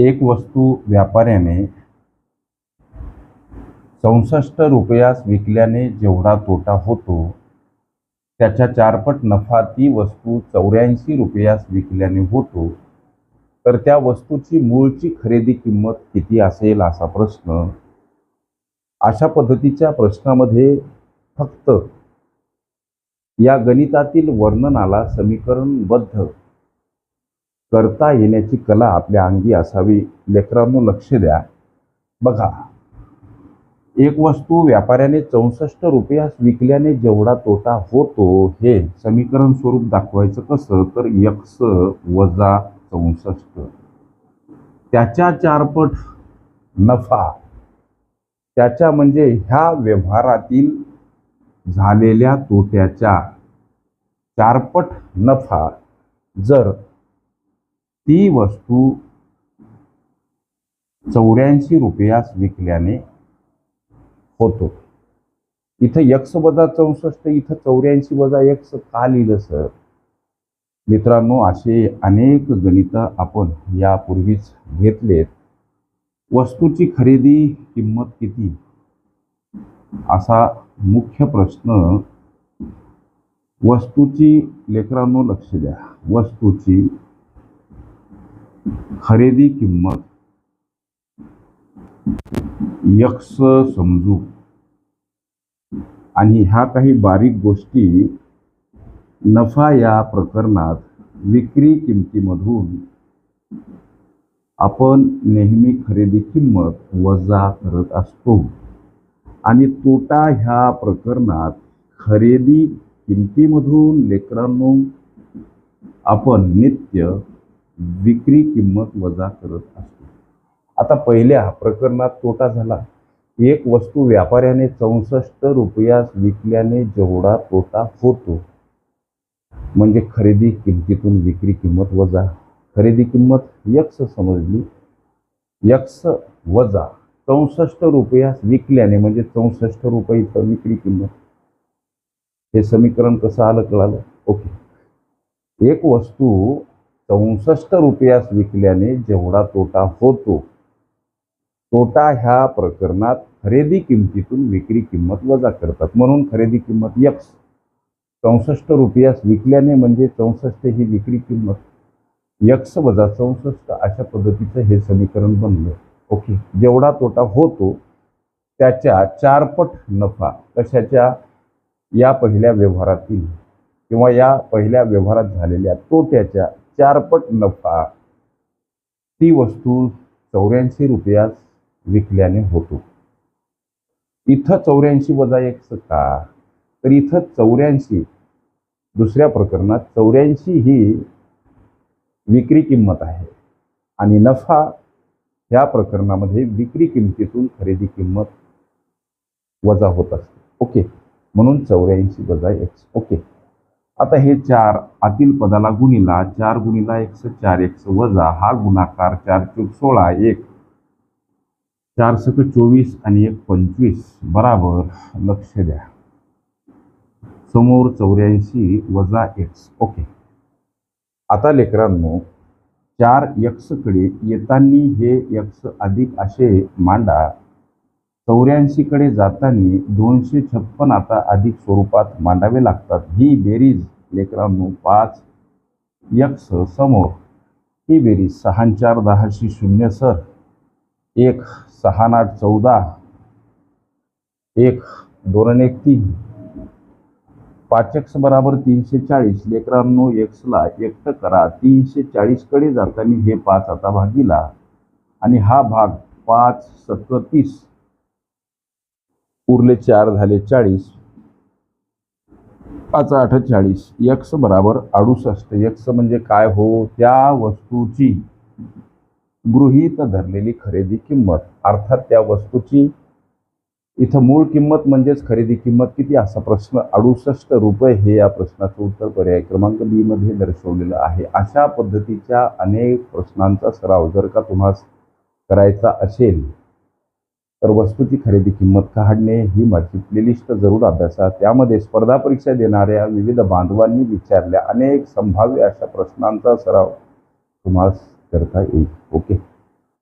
एक वस्तू व्यापाऱ्याने चौसष्ट रुपयास विकल्याने जेवढा तोटा होतो त्याच्या चारपट नफा ती वस्तू चौऱ्याऐंशी रुपयास विकल्याने होतो तर त्या वस्तूची मूळची खरेदी किंमत किती असेल असा प्रश्न? अशा पद्धतीच्या प्रश्नामध्ये फक्त या गणितातील वर्णनाला समीकरणबद्ध करता येण्याची कला आपल्या अंगी असावी. लेकरांनो लक्ष द्या. बघा एक वस्तू व्यापाऱ्याने चौसष्ट रुपयास विकल्याने जेवढा तोटा होतो हे समीकरण स्वरूप दाखवायचं कसं? तर यक्स वजा चौसष्ट. त्याच्या चारपट नफा त्याच्या म्हणजे ह्या व्यवहारातील झालेल्या तोट्याच्या चारपट नफा जर ती वस्तू चौऱ्याऐंशी रुपयास विकल्याने होतो. इथं यक्स वजा चौसष्ट इथं चौऱ्याऐंशी वजा यक्स का लिहिलं सर मित्रांनो असे अनेक गणितं आपण यापूर्वीच घेतलेत. वस्तूची खरेदी किंमत किती? असा मुख्य प्रश्न वस्तूची लेकरांनो लक्ष द्या. वस्तूची खरेदी किंमत. यक्स समजू. आणि ह्या काही बारीक गोष्टी नफा या प्रकरणात विक्री किमतीमधून आपण नेहमी खरेदी किंमत वजा करत असतो. आणि तोटा ह्या प्रकरणात खरेदी किमतीमधून लेकरांनो आपण नित्य विक्री किंमत वजा करत असतो. आता पहिल्या प्रकरणात तोटा झाला. एक वस्तू व्यापाऱ्याने चौसष्ट रुपयास विकल्याने जेवढा तोटा होतो. म्हणजे खरेदी किमतीतून विक्री किंमत वजा. खरेदी किंमत यक्स समजली. यक्स वजा. चौसष्ट रुपयास विकल्याने म्हणजे चौसष्ट रुपये इथं विक्री किंमत. हे समीकरण कसं आलं कळालं? ओके. एक वस्तू चौसष्ट रुपयास विकल्याने जेवढा तोटा होतो तोटा ह्या प्रकरणात खरेदी किमतीतून विक्री किंमत वजा करतात. म्हणून खरेदी किंमत यक्स चौसष्ट रुपयास विकल्याने म्हणजे चौसष्ट ही विक्री किंमत यक्स वजा चौसष्ट. अशा पद्धतीचं हे समीकरण बनलं. ओके. जेवढा तोटा होतो त्याच्या चारपट नफा कशाच्या? या पहिल्या व्यवहारातील किंवा या पहिल्या व्यवहारात झालेल्या तोट्याच्या चारपट नफा. ती वस्तू चौऱ्याऐंशी रुपयास विकल्याने होतो. इथं चौऱ्याऐंशी वजा एक का तर इथं चौऱ्याऐंशी दुसऱ्या प्रकरणात चौऱ्याऐंशी ही विक्री किंमत आहे. आणि नफा ह्या प्रकरणामध्ये विक्री किंमतीतून खरेदी किंमत वजा होत असते. ओके. म्हणून चौऱ्याऐंशी वजा एक्स ओके. आता हे चार आतील पदाला गुणिला चार गुणिला एक्स चार एक्स वजा हा गुणाकार चार चौक सोळा एक. चार सक चोवीस आणि एक पंचवीस बराबर लक्ष द्या. समोर चौऱ्याऐंशी वजा एक्स ओके. आता लेकरांनो चार यक्सकडे येताना हे यक्स अधिक असे मांडा चौऱ्याऐंशीकडे जाताना दोनशे छप्पन आता अधिक स्वरूपात मांडावे लागतात. ही बेरीज लेकरांनो पाच यक्स समोर. ही बेरीज सहा चार दहाशी शून्य सर एक सहा आठ चौदा. एक दोन एक तीन. पाचक्स बराबर तीनशे चाळीस लेकरांनो एक्सला एकटं करा. तीनशे चाळीसकडे जाताना हे पाच आता भागीला. आणि हा भाग पाच सत्तर तीस. उरले चार झाले चाळीस. पाच आठ चाळीस. यक्स बराबर अडुसष्ट. यक्स म्हणजे काय हो? त्या वस्तूची गृहीत धरलेली खरेदी किंमत. अर्थात त्या वस्तूची इथं मूळ किंमत म्हणजेच खरेदी किंमत किती? असा प्रश्न. अडुसष्ट रुपये हे या प्रश्नाचं उत्तर पर्याय क्रमांक बी मध्ये दर्शवलेलं आहे. अशा पद्धतीच्या अनेक प्रश्नांचा सराव जर का तुम्हाला करायचा असेल तर वस्तूची खरेदी किंमत काढणे ही माझी प्लेलिस्ट जरूर अभ्यासा. त्यामध्ये स्पर्धा परीक्षा देणाऱ्या विविध बांधवांनी विचारल्या. अनेक संभाव्य अशा प्रश्नांचा सराव तुम्हाला करता येईल. ओके.